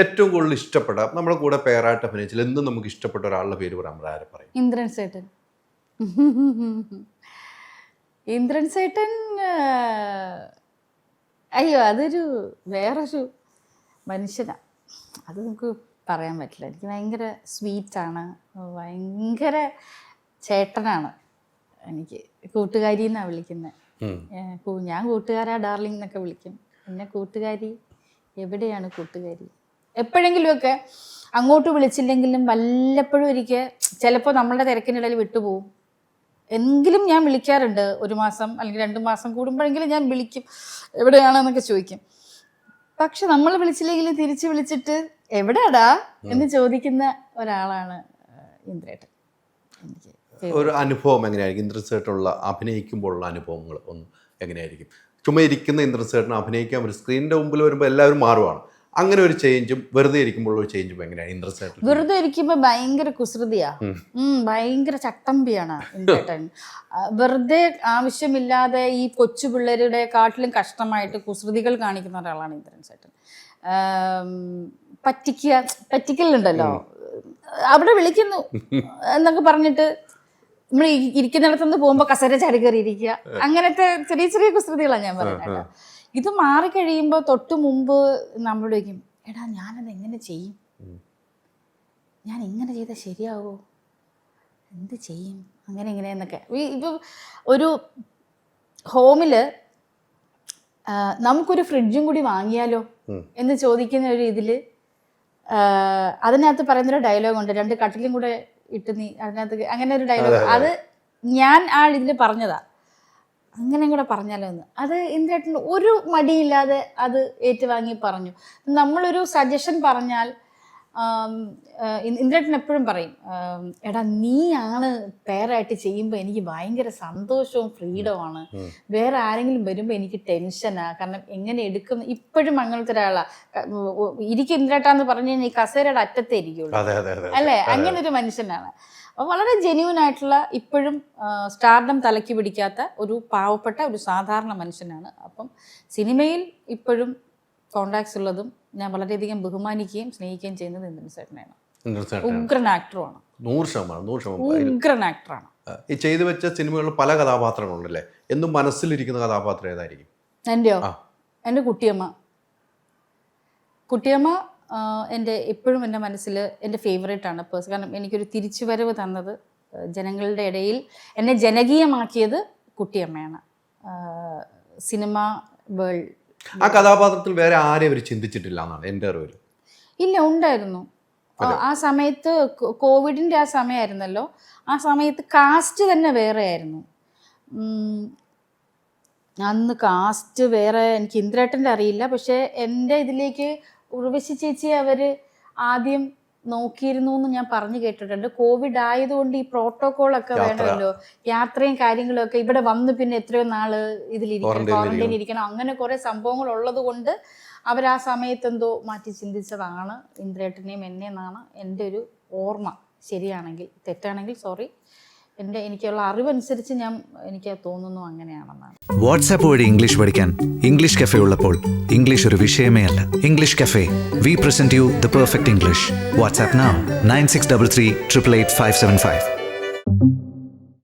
ഏറ്റവും കൂടുതൽ ഇഷ്ടപ്പെട്ട നമ്മുടെ കൂടെ പേരായിട്ട് അഭിനയിച്ചാൽ എന്നും നമുക്ക് ഇഷ്ടപ്പെട്ട ഒരാളുടെ പേര് പറയാം നമ്മൾ ആരെ പറയും? ഇന്ദ്രൻ സേട്ടൻ. ഇന്ദ്രൻ സേട്ടൻ അയ്യോ അതൊരു വേറൊരു മനുഷ്യനാണ് അത് നമുക്ക് പറയാൻ പറ്റില്ല. എനിക്ക് ഭയങ്കര സ്വീറ്റാണ്. ഭയങ്കര ചേട്ടനാണ് എനിക്ക്. കൂട്ടുകാരി എന്നാണ് വിളിക്കുന്നത് ഞാൻ കൂട്ടുകാരാ ഡാർലിംഗ് എന്നൊക്കെ വിളിക്കും. പിന്നെ കൂട്ടുകാരി എവിടെയാണ് കൂട്ടുകാരി? എപ്പോഴെങ്കിലുമൊക്കെ അങ്ങോട്ട് വിളിച്ചില്ലെങ്കിലും വല്ലപ്പോഴും ഒരിക്കൽ ചിലപ്പോൾ നമ്മളുടെ തിരക്കിനിടയിൽ വിട്ടുപോകും എങ്കിലും ഞാൻ വിളിക്കാറുണ്ട്. ഒരു മാസം അല്ലെങ്കിൽ രണ്ട് മാസം കൂടുമ്പോഴെങ്കിലും ഞാൻ വിളിക്കും. എവിടെയാണെന്നൊക്കെ ചോദിക്കും. പക്ഷെ നമ്മൾ വിളിച്ചില്ലെങ്കിലും തിരിച്ച് വിളിച്ചിട്ട് എവിടെടാ എന്ന് ചോദിക്കുന്ന ഒരാളാണ് ഇന്ദ്രേട്ടൻ. ഒരു അനുഭവം എങ്ങനെയായിരിക്കും? ഇന്ദ്രസേട്ടുള്ള അഭിനയിക്കുമ്പോഴുള്ള അനുഭവങ്ങൾ ഒന്ന് എങ്ങനെയായിരിക്കും? ചുമ്മാ ഇരിക്കുന്ന ഇന്ദ്രസേട്ടിനെ അഭിനയിക്കാൻ ഒരു സ്ക്രീനിന്റെ മുമ്പിൽ വരുമ്പോൾ എല്ലാവരും മാറുവാണ്. അങ്ങനെ ഒരു ചേഞ്ചും വെറുതെ ഇരിക്കുമ്പോൾ ഒരു ചേഞ്ചും എങ്ങനെയാണ് ഇന്ദ്രസേട്ടൻ വെറുതെ ഇരിക്കുമ്പോ ഭയങ്കര കുസൃതിയാ. ഭയങ്കര ചട്ടമ്പിയാണ് ഇന്ദ്രേട്ടൻ വെറുതെ ആവശ്യമില്ലാതെ ഈ കൊച്ചു പിള്ളേരുടെ കാട്ടിലും കഷ്ടമായിട്ട് കുസൃതികൾ കാണിക്കുന്ന ഒരാളാണ് ഇന്ദ്രൻ ചേട്ടൻ. പറ്റിക്ക പറ്റിക്കുക പറ്റിക്കലുണ്ടല്ലോ. അവിടെ വിളിക്കുന്നു എന്നൊക്കെ പറഞ്ഞിട്ട് നമ്മൾ ഇരിക്കുന്നിടത്തുനിന്ന് പോകുമ്പോൾ കസേര ചാടി കയറി ഇരിക്കുക അങ്ങനത്തെ ചെറിയ ചെറിയ കുസൃതികളാണ് ഞാൻ പറയുന്നത്. ഇത് മാറിക്കഴിയുമ്പോൾ തൊട്ട് മുമ്പ് നമ്മളോട് ചോദിക്കും എടാ ഞാനത് എങ്ങനെ ചെയ്യും? ഞാൻ ഇങ്ങനെ ചെയ്താൽ ശരിയാവോ? എന്ത് ചെയ്യും? അങ്ങനെ ഇങ്ങനെ എന്നൊക്കെ. ഇപ്പം ഒരു ഹോമിൽ നമുക്കൊരു ഫ്രിഡ്ജും കൂടി വാങ്ങിയാലോ എന്ന് ചോദിക്കുന്ന ഒരു ഇതിൽ അതിനകത്ത് പറയുന്നൊരു ഡയലോഗ് ഉണ്ട്. രണ്ട് കട്ടിലും കൂടെ ഇട്ട് നീ അതിനകത്ത് അങ്ങനെ ഒരു ഡയലോഗ് അത് ഞാൻ ആ ഇതിൽ പറഞ്ഞതാ. അങ്ങനെ കൂടെ പറഞ്ഞാലോ എന്ന്. അത് ഇന്ദ്രേട്ടൻ ഒരു മടിയില്ലാതെ അത് ഏറ്റുവാങ്ങി പറഞ്ഞു. നമ്മളൊരു സജഷൻ പറഞ്ഞാൽ ഇന്ദ്രേട്ടൻ എപ്പോഴും പറയും എടാ നീയാണ് പേരായിട്ട് ചെയ്യുമ്പോൾ എനിക്ക് ഭയങ്കര സന്തോഷവും ഫ്രീഡമാണ് വേറെ ആരെങ്കിലും വരുമ്പോൾ എനിക്ക് ടെൻഷനാ കാരണം എങ്ങനെ എടുക്കും ഇപ്പോഴും അങ്ങനത്തെ ഒരാളാ. ക- ഉ- ഇരിക്കും ഇന്ദ്രേട്ടാന്ന് പറഞ്ഞു കഴിഞ്ഞാൽ ഈ കസേരയുടെ അറ്റത്തെ ഇരിക്കുള്ളൂ. അല്ലേ? അങ്ങനെ ഒരു മനുഷ്യനാണ്. അപ്പോൾ വളരെ ജെന്യൂൻ ആയിട്ടുള്ള ഇപ്പോഴും സ്റ്റാർഡം തലയ്ക്ക് പിടിക്കാത്ത ഒരു പാവപ്പെട്ട ഒരു സാധാരണ മനുഷ്യനാണ്. അപ്പം സിനിമയിൽ ഇപ്പോഴും കോണ്ടാക്ട്സ് ഉള്ളതും ഞാൻ വളരെയധികം ബഹുമാനിക്കുകയും സ്നേഹിക്കുകയും ചെയ്യുന്നത് ഇന്ദ്രൻ ചേട്ടനെയാണ്. ഉഗ്രൻ ആക്ടറുമാണ് നൂറ് ശതമാനം നൂറ് ശതമാനം ഉഗ്രൻ ആക്ടറാണ് ഈ ചെയ്തു വെച്ച സിനിമകളിൽ പല കഥാപാത്രങ്ങളുണ്ടല്ലേ? എന്നും മനസ്സിലിരിക്കുന്ന കഥാപാത്രം ഏതായിരിക്കും? എന്റെയോ. എന്റെ കുട്ടിയമ്മ. കുട്ടിയമ്മ എന്റെ എപ്പോഴും എന്റെ മനസ്സിൽ എന്റെ ഫേവറേറ്റ് ആണ്. പേഴ്സ് കാരണം എനിക്കൊരു തിരിച്ചുവരവ് തന്നത് ജനങ്ങളുടെ ഇടയിൽ എന്നെ ജനകീയമാക്കിയത് കുട്ടിയമ്മയാണ്. സിനിമ വേൾഡ് ആ കഥാപാത്രത്തിൽ വേറെ ആരെയും അവർ ചിന്തിച്ചിട്ടില്ല എന്നാണ് എന്റെ അറിവിൽ ഇല്ല ഉണ്ടായിരുന്നു. ആ, സമയത്ത് കോവിഡിന്റെ ആ സമയമായിരുന്നല്ലോ. ആ സമയത്ത് കാസ്റ്റ് തന്നെ വേറെ ആയിരുന്നു അന്ന് കാസ്റ്റ് വേറെ എനിക്ക് ഇന്ദ്രേട്ടന്റെ അറിയില്ല. പക്ഷേ എന്റെ ഇതിലേക്ക് ഉർവശി ചേച്ചി അവർ ആദ്യം നോക്കിയിരുന്നു എന്ന് ഞാൻ പറഞ്ഞു കേട്ടിട്ടുണ്ട്. കോവിഡ് ആയതുകൊണ്ട് ഈ പ്രോട്ടോകോൾ ഒക്കെ വേണമല്ലോ. യാത്രയും കാര്യങ്ങളും ഒക്കെ ഇവിടെ വന്ന് പിന്നെ എത്രയോ നാൾ ഇതിലിരിക്കണം ക്വാറന്റൈനിൽ ക്വാറന്റൈൻ ഇരിക്കണം അങ്ങനെ കുറെ സംഭവങ്ങൾ ഉള്ളത് കൊണ്ട് അവർ ആ സമയത്ത് എന്തോ മാറ്റി ചിന്തിച്ചതാണ്. ഇന്ദ്രേട്ടനെയും എന്നെന്നാണ് എന്റെ ഒരു ഓർമ്മ. ശരിയാണെങ്കിൽ തെറ്റാണെങ്കിൽ സോറി എന്റെ എനിക്കുള്ള അറിവനുസരിച്ച് ഞാൻ എനിക്ക് തോന്നുന്നു അങ്ങനെയാണെന്നാണ്. വാട്സാപ്പ് വഴി ഇംഗ്ലീഷ് പഠിക്കാൻ ഇംഗ്ലീഷ് കഫേ ഉള്ളപ്പോൾ ഇംഗ്ലീഷ് ഒരു വിഷയമേ അല്ല. English cafe we present you the perfect English WhatsApp nine six double three triple eight five seven five